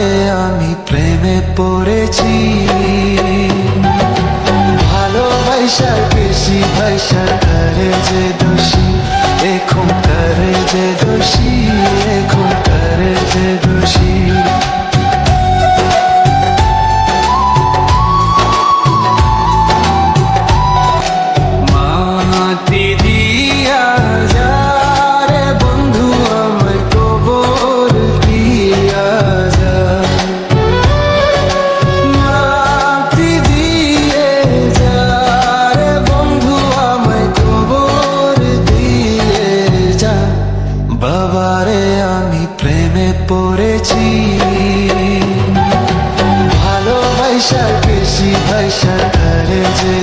তারে আমি প্রেমে পড়েছি। ভালোবাসার বেশি ভাইসার ধরে যে তারে আমি প্রেমে পড়েছি। ভালোবাসার বেশি ভাইসার তারে যে